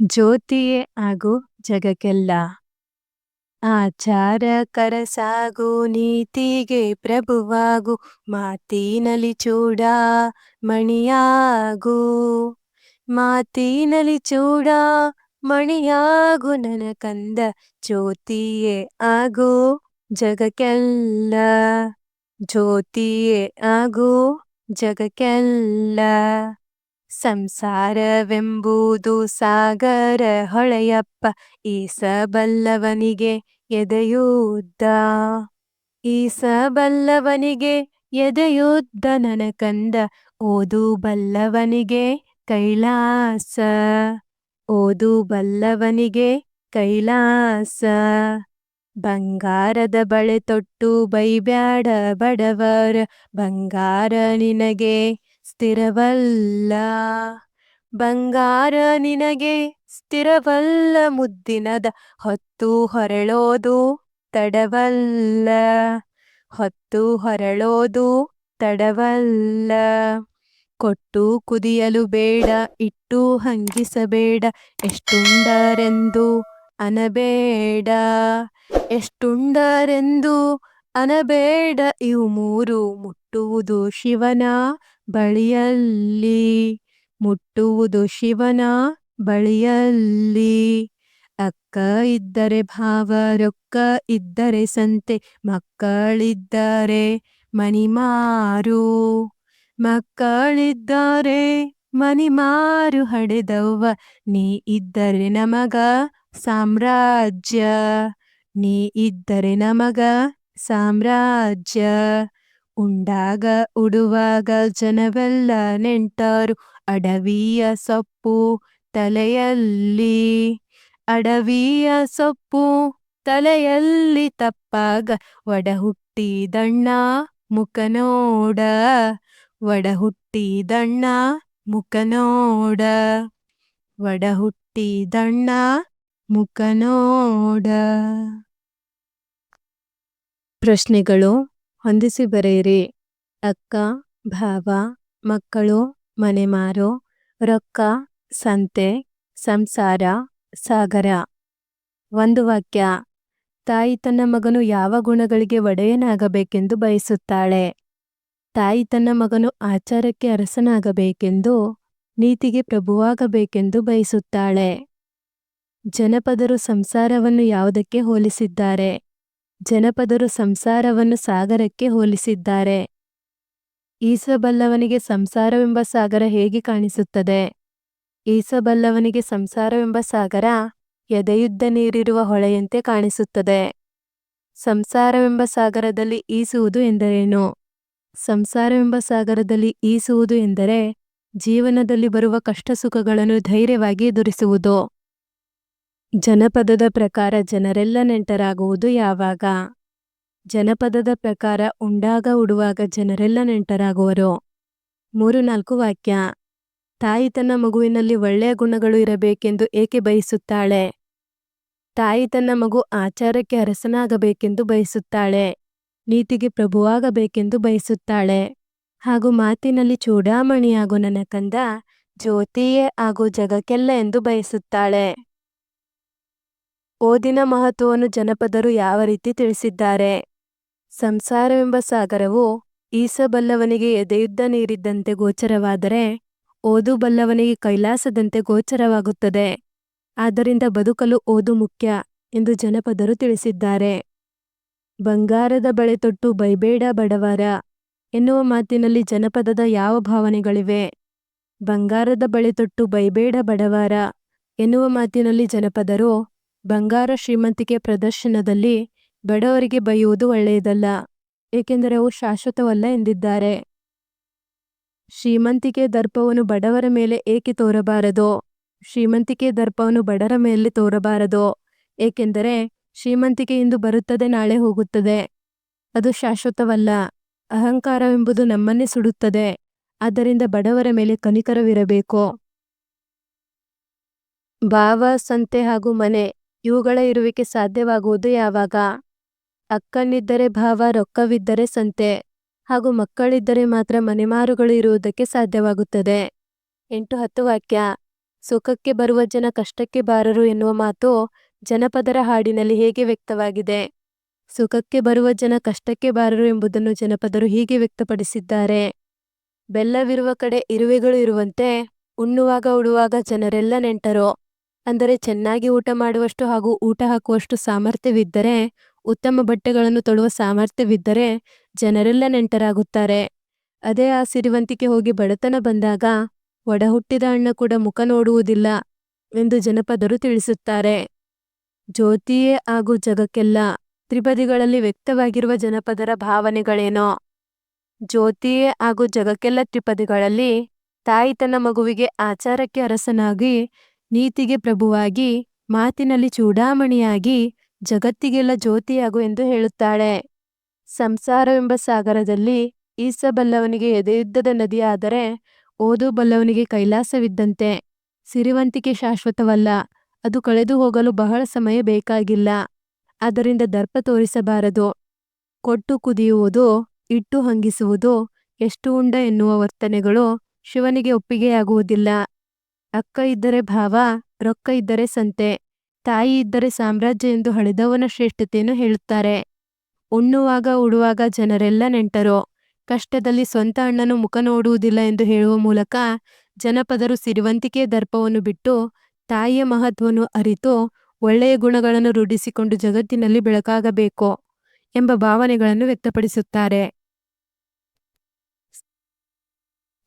ಜ್ಯೋತಿಯೇ ಆಗು ಜಗಕ್ಕೆಲ್ಲ. ಆಚಾರಕರ ಸಾಗು ನೀತಿಗೆ ಪ್ರಭುವಾಗು ಮಾತಿನಲಿ ಚೂಡ ಮಣಿಯಾಗು. ಮಾತಿನಲಿ ಚೂಡ ಮಣಿಯಾಗು ನನ್ನ ಕಂದ ಜ್ಯೋತಿಯೇ ಆಗು ಜಗಕ್ಕೆಲ್ಲ. ಜ್ಯೋತಿಯೇ ಆಗು ಜಗಕ್ಕೆಲ್ಲ. ಸಂಸಾರವೆಂಬುದು ಸಾಗರ ಹೊಳೆಯಪ್ಪ, ಈಸಬಲ್ಲವನಿಗೆ ಎದೆಯೂದ್ದ. ಈಸಬಲ್ಲವನಿಗೆ ಎದೆಯೂದ್ದ ನನಕಂದ ಕಂದ, ಓದು ಬಲ್ಲವನಿಗೆ ಕೈಲಾಸ. ಓದು ಬಲ್ಲವನಿಗೆ ಕೈಲಾಸ. ಬಂಗಾರದ ಬಳೆ ತೊಟ್ಟು ಬೈಬ್ಯಾಡ ಬಡವರ, ಬಂಗಾರ ನಿನಗೆ ಸ್ಥಿರವಲ್ಲ. ಬಂಗಾರ ನಿನಗೆ ಸ್ಥಿರವಲ್ಲ. ಮುದ್ದಿನದ ಹೊತ್ತು ಹೊರಳೋದು ತಡವಲ್ಲ. ಹೊತ್ತು ಹೊರಳೋದು ತಡವಲ್ಲ. ಕೊಟ್ಟು ಕುದಿಯಲು ಬೇಡ. ಇಟ್ಟು ಹಂಗಿಸಬೇಡ. ಎಷ್ಟುಂಡರೆಂದು ಅನಬೇಡ. ಎಷ್ಟುಂಡರೆಂದು ಅನಬೇಡ. ಇವು ಮೂರು ಮುಟ್ಟುವುದು ಶಿವನ ಬಳಿಯಲ್ಲಿ ಮುಟ್ಟುವುದು ಶಿವನ ಬಳಿಯಲ್ಲಿ. ಅಕ್ಕ ಇದ್ದರೆ ಭಾವ, ರೊಕ್ಕ ಇದ್ದರೆ ಸಂತೆ, ಮಕ್ಕಳಿದ್ದರೆ ಮನಿಮಾರು ಮಕ್ಕಳಿದ್ದಾರೆ ಮನಿಮಾರು ಹಡೆದವ್ವ, ನೀ ಇದ್ದರೆ ನಮಗ ಸಾಮ್ರಾಜ್ಯ. ನೀ ಇದ್ದರೆ ನಮಗ ಸಾಮ್ರಾಜ್ಯ. ಉಂಡಾಗ ಉಡುವಾಗ ಜನವೆಲ್ಲ ನೆಂಟರು, ಅಡವಿಯ ಸೊಪ್ಪು ತಲೆಯಲ್ಲಿ. ಅಡವಿಯ ಸೊಪ್ಪು ತಲೆಯಲ್ಲಿ ತಪ್ಪಾಗ ಒಡ ಹುಟ್ಟಿದಣ್ಣ ಮುಖ ನೋಡ. ಒಡ ಹುಟ್ಟಿದಣ್ಣ ಮುಖ ನೋಡ. ಒಡ ಹುಟ್ಟಿದಣ್ಣ ಮುಖ ನೋಡ. ಪ್ರಶ್ನೆಗಳು. ಹೊಂದಿಸಿ ಬರೆಯಿರಿ. ಅಕ್ಕ, ಭಾವ, ಮಕ್ಕಳು, ಮನೆಮಾರು, ರೊಕ್ಕ, ಸಂತೆ, ಸಂಸಾರ, ಸಾಗರ. ಒಂದು ವಾಕ್ಯ. ತಾಯಿ ತನ್ನ ಮಗನು ಯಾವ ಗುಣಗಳಿಗೆ ಒಡೆಯನಾಗಬೇಕೆಂದು ಬಯಸುತ್ತಾಳೆ? ತಾಯಿ ತನ್ನ ಮಗನು ಆಚಾರಕ್ಕೆ ಅರಸನಾಗಬೇಕೆಂದು, ನೀತಿಗೆ ಪ್ರಭುವಾಗಬೇಕೆಂದು ಬಯಸುತ್ತಾಳೆ? ಜನಪದರು ಸಂಸಾರವನ್ನು ಯಾವುದಕ್ಕೆ ಹೋಲಿಸಿದ್ದಾರೆ? ಜನಪದರು ಸಂಸಾರವನ್ನು ಸಾಗರಕ್ಕೆ ಹೋಲಿಸಿದ್ದಾರೆ. ಈಸಬಲ್ಲವನಿಗೆ ಸಂಸಾರವೆಂಬ ಸಾಗರ ಹೇಗೆ ಕಾಣಿಸುತ್ತದೆ? ಈಸಬಲ್ಲವನಿಗೆ ಸಂಸಾರವೆಂಬ ಸಾಗರ ಎದೆಯುದ್ದ ನೀರಿರುವ ಹೊಳೆಯಂತೆ ಕಾಣಿಸುತ್ತದೆ. ಸಂಸಾರವೆಂಬ ಸಾಗರದಲ್ಲಿ ಈಸುವುದು ಎಂದರೇನು? ಸಂಸಾರವೆಂಬ ಸಾಗರದಲ್ಲಿ ಈಸುವುದು ಎಂದರೆ ಜೀವನದಲ್ಲಿ ಬರುವ ಕಷ್ಟ ಸುಖಗಳನ್ನು ಧೈರ್ಯವಾಗಿ ಎದುರಿಸುವುದು. ಜನಪದದ ಪ್ರಕಾರ ಜನರೆಲ್ಲ ನೆಂಟರಾಗುವುದು ಯಾವಾಗ? ಜನಪದದ ಪ್ರಕಾರ ಉಂಡಾಗ ಉಡುವಾಗ ಜನರೆಲ್ಲ ನೆಂಟರಾಗುವರು? ಮೂರು ನಾಲ್ಕು ವಾಕ್ಯ. ತಾಯಿ ತನ್ನ ಮಗುವಿನಲ್ಲಿ ಒಳ್ಳೆಯ ಗುಣಗಳು ಇರಬೇಕೆಂದು ಏಕೆ ಬಯಸುತ್ತಾಳೆ? ತಾಯಿ ತನ್ನ ಮಗು ಆಚಾರಕ್ಕೆ ಅರಸನಾಗಬೇಕೆಂದು ಬಯಸುತ್ತಾಳೆ? ನೀತಿಗೆ ಪ್ರಭುವಾಗಬೇಕೆಂದು ಬಯಸುತ್ತಾಳೆ? ಹಾಗೂ ಮಾತಿನಲ್ಲಿ ಚೂಡಾಮಣಿಯಾಗೋ ನನ್ನ ಕಂದ ಜ್ಯೋತಿಯೇ ಆಗೋ ಜಗಕ್ಕೆಲ್ಲ ಎಂದು ಬಯಸುತ್ತಾಳೆ. ಓದಿನ ಮಹತ್ವವನ್ನು ಜನಪದರು ಯಾವ ರೀತಿ ತಿಳಿಸಿದ್ದಾರೆ? ಸಂಸಾರವೆಂಬ ಸಾಗರವು ಈಸಬಲ್ಲವನಿಗೆ ಎದೆಯುದ್ದ ನೀರಿದ್ದಂತೆ ಗೋಚರವಾದರೆ ಓದು ಬಲ್ಲವನಿಗೆ ಕೈಲಾಸದಂತೆ ಗೋಚರವಾಗುತ್ತದೆ. ಆದ್ದರಿಂದ ಬದುಕಲು ಓದು ಮುಖ್ಯ ಎಂದು ಜನಪದರು ತಿಳಿಸಿದ್ದಾರೆ. ಬಂಗಾರದ ಬಳೆ ತೊಟ್ಟು ಬೈಬೇಡ ಬಡವರ ಎನ್ನುವ ಮಾತಿನಲ್ಲಿ ಜನಪದದ ಯಾವ ಭಾವನೆಗಳಿವೆ? ಬಂಗಾರದ ಬಳೆ ತೊಟ್ಟು ಬೈಬೇಡ ಬಡವರ ಎನ್ನುವ ಮಾತಿನಲ್ಲಿ ಜನಪದರು ಬಂಗಾರ ಶ್ರೀಮಂತಿಕೆ ಪ್ರದರ್ಶನದಲ್ಲಿ ಬಡವರಿಗೆ ಬೈಯುವುದು ಒಳ್ಳೆಯದಲ್ಲ, ಏಕೆಂದರೆ ಅವು ಶಾಶ್ವತವಲ್ಲ ಎಂದಿದ್ದಾರೆ. ಶ್ರೀಮಂತಿಕೆ ದರ್ಪವನ್ನು ಬಡವರ ಮೇಲೆ ಏಕೆ ತೋರಬಾರದು? ಶ್ರೀಮಂತಿಕೆ ದರ್ಪವನ್ನು ಬಡರ ಮೇಲೆ ತೋರಬಾರದು, ಏಕೆಂದರೆ ಶ್ರೀಮಂತಿಕೆ ಇಂದು ಬರುತ್ತದೆ, ನಾಳೆ ಹೋಗುತ್ತದೆ. ಅದು ಶಾಶ್ವತವಲ್ಲ, ಅಹಂಕಾರವೆಂಬುದು ನಮ್ಮನ್ನೇ ಸುಡುತ್ತದೆ, ಆದ್ದರಿಂದ ಬಡವರ ಮೇಲೆ ಕನಿಕರವಿರಬೇಕು. ಭಾವ, ಸಂತೆ ಹಾಗೂ ಮನೆ ಇವುಗಳ ಇರುವಿಕೆ ಸಾಧ್ಯವಾಗುವುದು ಯಾವಾಗ? ಅಕ್ಕನಿದ್ದರೆ ಭಾವ, ರೊಕ್ಕವಿದ್ದರೆ ಸಂತೆ, ಹಾಗೂ ಮಕ್ಕಳಿದ್ದರೆ ಮಾತ್ರ ಮನೆಮಾರುಗಳು ಇರುವುದಕ್ಕೆ ಸಾಧ್ಯವಾಗುತ್ತದೆ. ಎಂಟು ಹತ್ತು ವಾಕ್ಯ. ಸುಖಕ್ಕೆ ಬರುವ ಜನ ಕಷ್ಟಕ್ಕೆ ಬಾರರು ಎನ್ನುವ ಮಾತು ಜನಪದರ ಹಾಡಿನಲ್ಲಿ ಹೇಗೆ ವ್ಯಕ್ತವಾಗಿದೆ? ಸುಖಕ್ಕೆ ಬರುವ ಜನ ಕಷ್ಟಕ್ಕೆ ಬಾರರು ಎಂಬುದನ್ನು ಜನಪದರು ಹೀಗೆ ವ್ಯಕ್ತಪಡಿಸಿದ್ದಾರೆ. ಬೆಲ್ಲವಿರುವ ಕಡೆ ಇರುವೆಗಳು ಇರುವಂತೆ, ಉಣ್ಣುವಾಗ, ಉಡುವಾಗ ಜನರೆಲ್ಲ ನೆಂಟರು. ಅಂದರೆ ಚೆನ್ನಾಗಿ ಊಟ ಮಾಡುವಷ್ಟು ಹಾಗೂ ಊಟ ಹಾಕುವಷ್ಟು ಸಾಮರ್ಥ್ಯವಿದ್ದರೆ, ಉತ್ತಮ ಬಟ್ಟೆಗಳನ್ನು ತೊಡುವ ಸಾಮರ್ಥ್ಯವಿದ್ದರೆ ಜನರೆಲ್ಲ ನೆಂಟರಾಗುತ್ತಾರೆ. ಅದೇ ಆ ಸಿರಿವಂತಿಕೆ ಹೋಗಿ ಬಡತನ ಬಂದಾಗ ಒಡ ಹುಟ್ಟಿದ ಅಣ್ಣ ಕೂಡ ಮುಖ ನೋಡುವುದಿಲ್ಲ ಎಂದು ಜನಪದರು ತಿಳಿಸುತ್ತಾರೆ. ಜ್ಯೋತಿಯೇ ಹಾಗೂ ಜಗಕ್ಕೆಲ್ಲ ತ್ರಿಪದಿಗಳಲ್ಲಿ ವ್ಯಕ್ತವಾಗಿರುವ ಜನಪದರ ಭಾವನೆಗಳೇನೋ. ಜ್ಯೋತಿಯೇ ಹಾಗೂ ಜಗಕ್ಕೆಲ್ಲ ತ್ರಿಪದಿಗಳಲ್ಲಿ ತಾಯಿ ತನ್ನ ಮಗುವಿಗೆ ಆಚಾರಕ್ಕೆ ಅರಸನಾಗಿ ನೀತಿಗೆ ಪ್ರಭುವಾಗಿ, ಮಾತಿನಲ್ಲಿ ಚೂಡಾಮಣಿಯಾಗಿ, ಜಗತ್ತಿಗೆಲ್ಲ ಜ್ಯೋತಿಯಾಗು ಎಂದು ಹೇಳುತ್ತಾಳೆ. ಸಂಸಾರವೆಂಬ ಸಾಗರದಲ್ಲಿ ಈಸಬಲ್ಲವನಿಗೆ ಎದೆಯುದ್ದದ ನದಿಯಾದರೆ ಓದು ಬಲ್ಲವನಿಗೆ ಕೈಲಾಸವಿದ್ದಂತೆ. ಸಿರಿವಂತಿಕೆ ಶಾಶ್ವತವಲ್ಲ, ಅದು ಕಳೆದು ಹೋಗಲು ಬಹಳ ಸಮಯ ಬೇಕಾಗಿಲ್ಲ. ಅದರಿಂದ ದರ್ಪ ತೋರಿಸಬಾರದು. ಕೊಟ್ಟು ಕುದಿಯುವುದು, ಇಟ್ಟು ಹಂಗಿಸುವುದು, ಎಷ್ಟು ಉಂಡ ಎನ್ನುವ ವರ್ತನೆಗಳು ಶಿವನಿಗೆ ಒಪ್ಪಿಗೆಯಾಗುವುದಿಲ್ಲ. ಅಕ್ಕ ಇದ್ದರೆ ಭಾವ, ರೊಕ್ಕ ಇದ್ದರೆ ಸಂತೆ, ತಾಯಿ ಇದ್ದರೆ ಸಾಮ್ರಾಜ್ಯ ಎಂದು ಹಳೆದವನ ಶ್ರೇಷ್ಠತೆಯನ್ನು ಹೇಳುತ್ತಾರೆ. ಉಣ್ಣುವಾಗ, ಉಡುವಾಗ ಜನರೆಲ್ಲ ನೆಂಟರು. ಕಷ್ಟದಲ್ಲಿ ಸ್ವಂತ ಅಣ್ಣನು ಮುಖ ನೋಡುವುದಿಲ್ಲ ಎಂದು ಹೇಳುವ ಮೂಲಕ ಜನಪದರು ಸಿರಿವಂತಿಕೆಯ ದರ್ಪವನ್ನು ಬಿಟ್ಟು ತಾಯಿಯ ಮಹತ್ವವನ್ನು ಅರಿತು ಒಳ್ಳೆಯ ಗುಣಗಳನ್ನು ರೂಢಿಸಿಕೊಂಡು ಜಗತ್ತಿನಲ್ಲಿ ಬೆಳಕಾಗಬೇಕು ಎಂಬ ಭಾವನೆಗಳನ್ನು ವ್ಯಕ್ತಪಡಿಸುತ್ತಾರೆ.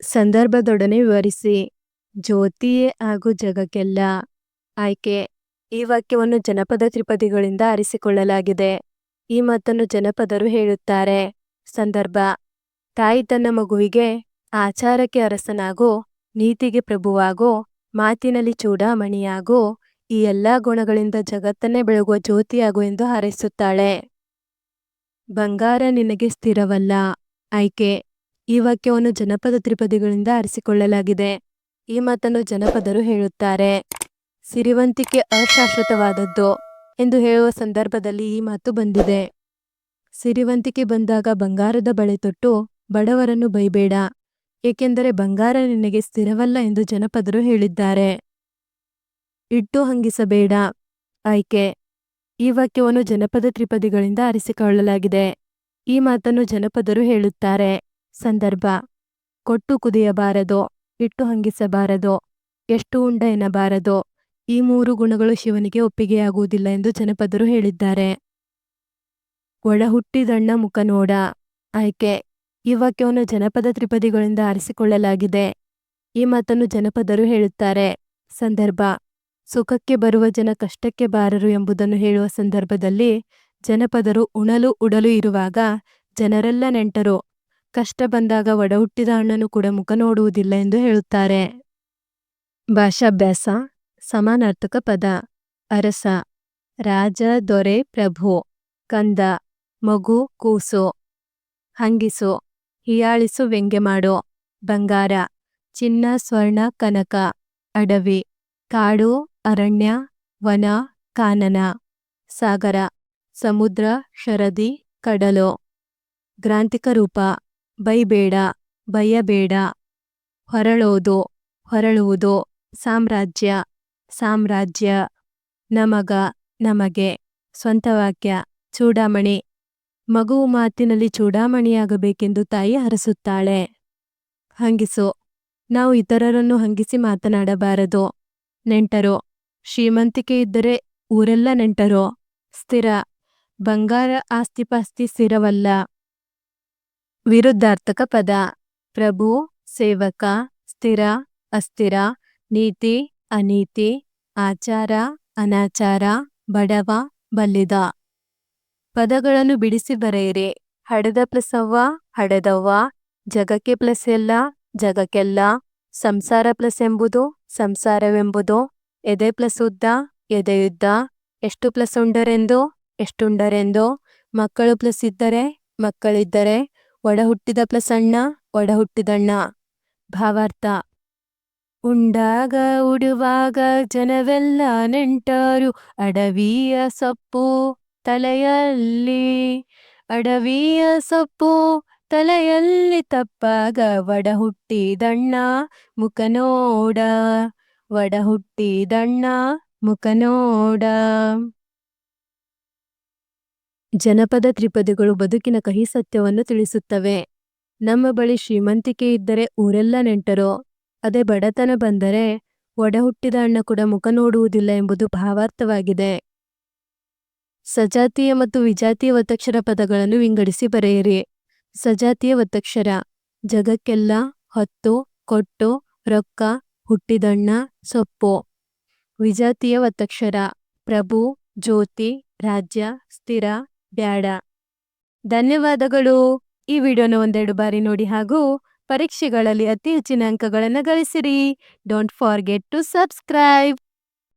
ಸಂದರ್ಭದೊಡನೆ ವಿವರಿಸಿ. ಜ್ಯೋತಿಯೇ ಹಾಗೂ ಜಗಕ್ಕೆಲ್ಲ ಆಯ್ಕೆ ಈ ವಾಕ್ಯವನ್ನು ಜನಪದ ತ್ರಿಪದಿಗಳಿಂದ ಆರಿಸಿಕೊಳ್ಳಲಾಗಿದೆ. ಈ ಮಾತನ್ನು ಜನಪದರು ಹೇಳುತ್ತಾರೆ. ಸಂದರ್ಭ. ತಾಯಿ ತನ್ನ ಮಗುವಿಗೆ ಆಚಾರಕ್ಕೆ ಅರಸನಾಗೋ, ನೀತಿಗೆ ಪ್ರಭುವಾಗೋ, ಮಾತಿನಲ್ಲಿ ಚೂಡಾಮಣಿಯಾಗೋ, ಈ ಎಲ್ಲಾ ಗುಣಗಳಿಂದ ಜಗತ್ತನ್ನೇ ಬೆಳಗುವ ಜ್ಯೋತಿಯಾಗು ಎಂದು ಹಾರೈಸುತ್ತಾಳೆ. ಬಂಗಾರ ನಿನಗೆ ಸ್ಥಿರವಲ್ಲ. ಆಯ್ಕೆ. ಈ ವಾಕ್ಯವನ್ನು ಜನಪದ ತ್ರಿಪದಿಗಳಿಂದ ಆರಿಸಿಕೊಳ್ಳಲಾಗಿದೆ. ಈ ಮಾತನ್ನು ಜನಪದರು ಹೇಳುತ್ತಾರೆ. ಸಿರಿವಂತಿಕೆ ಅಶಾಶ್ವತವಾದದ್ದು ಎಂದು ಹೇಳುವ ಸಂದರ್ಭದಲ್ಲಿ ಈ ಮಾತು ಬಂದಿದೆ. ಸಿರಿವಂತಿಕೆ ಬಂದಾಗ ಬಂಗಾರದ ಬಳೆ ತೊಟ್ಟು ಬಡವರನ್ನು ಬೈಬೇಡ, ಏಕೆಂದರೆ ಬಂಗಾರ ನಿನಗೆ ಸ್ಥಿರವಲ್ಲ ಎಂದು ಜನಪದರು ಹೇಳಿದ್ದಾರೆ. ಇಟ್ಟು ಹಂಗಿಸಬೇಡ, ಆಯ್ಕೆ. ಈ ವಾಕ್ಯವನ್ನು ಜನಪದ ತ್ರಿಪದಿಗಳಿಂದ ಆರಿಸಿಕೊಳ್ಳಲಾಗಿದೆ. ಈ ಮಾತನ್ನು ಜನಪದರು ಹೇಳುತ್ತಾರೆ. ಸಂದರ್ಭ. ಕೊಟ್ಟು ಕುದಿಯಬಾರದು. ಇಟ್ಟು ಹಂಗಿಸಬಾರದು? ಎಷ್ಟು ಉಂಡ ಎನ್ನಬಾರದು? ಈ ಮೂರು ಗುಣಗಳು ಶಿವನಿಗೆ ಒಪ್ಪಿಗೆಯಾಗುವುದಿಲ್ಲ ಎಂದು ಜನಪದರು ಹೇಳಿದ್ದಾರೆ. ಒಳ ಹುಟ್ಟಿದಣ್ಣ ಮುಖ ನೋಡ ಆಯ್ಕೆ. ಈ ವಾಕ್ಯವನ್ನು ಜನಪದ ತ್ರಿಪದಿಗಳಿಂದ ಆರಿಸಿಕೊಳ್ಳಲಾಗಿದೆ. ಈ ಮಾತನ್ನು ಜನಪದರು ಹೇಳುತ್ತಾರೆ. ಸಂದರ್ಭ. ಸುಖಕ್ಕೆ ಬರುವ ಜನ ಕಷ್ಟಕ್ಕೆ ಬಾರರು ಎಂಬುದನ್ನು ಹೇಳುವ ಸಂದರ್ಭದಲ್ಲಿ ಜನಪದರು ಉಣಲು ಉಡಲು ಇರುವಾಗ ಜನರೆಲ್ಲ ನೆಂಟರು. ಕಷ್ಟ ಬಂದಾಗ ಒಡ ಹುಟ್ಟಿದ ಅಣ್ಣನು ಕೂಡ ಮುಖ ನೋಡುವುದಿಲ್ಲ ಎಂದು ಹೇಳುತ್ತಾರೆ. ಭಾಷಾಭ್ಯಾಸ, ಸಮಾನಾರ್ಥಕ ಪದ, ಅರಸ, ರಾಜ, ದೊರೆ, ಪ್ರಭು, ಕಂದ, ಮಗು, ಕೂಸು, ಹಂಗಿಸು, ಹಿಯಾಳಿಸು, ವ್ಯಂಗ್ಯ ಮಾಡು, ಬಂಗಾರ, ಚಿನ್ನ, ಸ್ವರ್ಣ, ಕನಕ, ಅಡವಿ, ಕಾಡು, ಅರಣ್ಯ, ವನ, ಕಾನನ, ಸಾಗರ, ಸಮುದ್ರ, ಶರದಿ, ಕಡಲು. ಗ್ರಾಂತಿಕ ರೂಪ ಬೈಬೇಡ, ಬಯಬೇಡ. ಹೊರಳೋದು, ಹೊರಳುವುದು ಸಾಮ್ರಾಜ್ಯ ಸಾಮ್ರಾಜ್ಯ. ನಮಗ, ನಮಗೆ. ಸ್ವಂತ ವಾಕ್ಯ, ಚೂಡಾಮಣಿ. ಮಗುವು ಮಾತಿನಲ್ಲಿ ಚೂಡಾಮಣಿಯಾಗಬೇಕೆಂದು ತಾಯಿ ಹರಸುತ್ತಾಳೆ. ಹಂಗಿಸು. ನಾವು ಇತರರನ್ನು ಹಂಗಿಸಿ ಮಾತನಾಡಬಾರದು. ನೆಂಟರು, ಶ್ರೀಮಂತಿಕೆ ಇದ್ದರೆ ಊರೆಲ್ಲ ನೆಂಟರು. ಸ್ಥಿರ. ಬಂಗಾರ ಆಸ್ತಿಪಾಸ್ತಿ ಸ್ಥಿರವಲ್ಲ. ವಿರುದ್ಧಾರ್ಥಕ ಪದ. ಪ್ರಭು, ಸೇವಕ, ಸ್ಥಿರ, ಅಸ್ಥಿರ, ನೀತಿ, ಅನೀತಿ, ಆಚಾರ, ಅನಾಚಾರ, ಬಡವ, ಬಲ್ಲಿದ. ಪದಗಳನ್ನು ಬಿಡಿಸಿ ಬರೆಯಿರಿ. ಹಡೆದ ಪ್ಲಸವ್ವ, ಹಡದವ್ವ, ಜಗಕ್ಕೆ ಪ್ಲಸ್ ಎಲ್ಲ ಜಗಕ್ಕೆಲ್ಲ, ಸಂಸಾರ ಪ್ಲಸ್ ಎಂಬುದು ಸಂಸಾರವೆಂಬುದು, ಎದೆ ಪ್ಲಸ್ ಉದ್ದ ಎದೆಯುದ್ದ, ಎಷ್ಟು ಪ್ಲಸ್ ಉಂಡರೆಂದು ಎಷ್ಟುಂಡರೆಂದು, ಮಕ್ಕಳು ಪ್ಲಸ್ ಇದ್ದರೆ ಮಕ್ಕಳಿದ್ದರೆ ಒಡ ಹುಟ್ಟಿದ ಪ್ಲಸ್ ಅಣ್ಣ. ಒಡ ಹುಟ್ಟಿದಣ್ಣ ಭಾವಾರ್ಥ. ಉಂಡಾಗ ಉಡುವಾಗ ಜನವೆಲ್ಲ ನೆಂಟರು, ಅಡವಿಯ ಸೊಪ್ಪು ತಲೆಯಲ್ಲಿ. ಅಡವಿಯ ಸೊಪ್ಪು ತಲೆಯಲ್ಲಿ ತಪ್ಪಾಗ ಒಡ ಹುಟ್ಟಿದಣ್ಣ ಮುಖ ನೋಡ. ಒಡ ಹುಟ್ಟಿದಣ್ಣ ಮುಖ ನೋಡ. ಜನಪದ ತ್ರಿಪದಿಗಳು ಬದುಕಿನ ಕಹಿ ಸತ್ಯವನ್ನು ತಿಳಿಸುತ್ತವೆ. ನಮ್ಮ ಬಳಿ ಶ್ರೀಮಂತಿಕೆ ಇದ್ದರೆ ಊರೆಲ್ಲ ನೆಂಟರು. ಅದೇ ಬಡತನ ಬಂದರೆ ಒಡ ಹುಟ್ಟಿದ ಅಣ್ಣ ಕೂಡ ಮುಖ ನೋಡುವುದಿಲ್ಲ ಎಂಬುದು ಭಾವಾರ್ಥವಾಗಿದೆ. ಸಜಾತೀಯ ಮತ್ತು ವಿಜಾತೀಯ ಒತ್ತಕ್ಷರ ಪದಗಳನ್ನು ವಿಂಗಡಿಸಿ ಬರೆಯಿರಿ. ಸಜಾತೀಯ ಒತ್ತಕ್ಷರ ಜಗಕ್ಕೆಲ್ಲ ಹೊತ್ತು, ಕೊಟ್ಟು, ರೊಕ್ಕ, ಹುಟ್ಟಿದಣ್ಣ, ಸೊಪ್ಪು. ವಿಜಾತೀಯ ಒತ್ತಕ್ಷರ ಪ್ರಭು, ಜ್ಯೋತಿ, ರಾಜ್ಯ, ಸ್ಥಿರ ಬ್ಯಾಡ. ಧನ್ಯವಾದಗಳು. ಈ ವಿಡಿಯೋನ ಒಂದೆರಡು ಬಾರಿ ನೋಡಿ ಹಾಗೂ ಪರೀಕ್ಷೆಗಳಲ್ಲಿ ಅತಿ ಹೆಚ್ಚಿನ ಅಂಕಗಳನ್ನು ಗಳಿಸಿರಿ. Don't forget to subscribe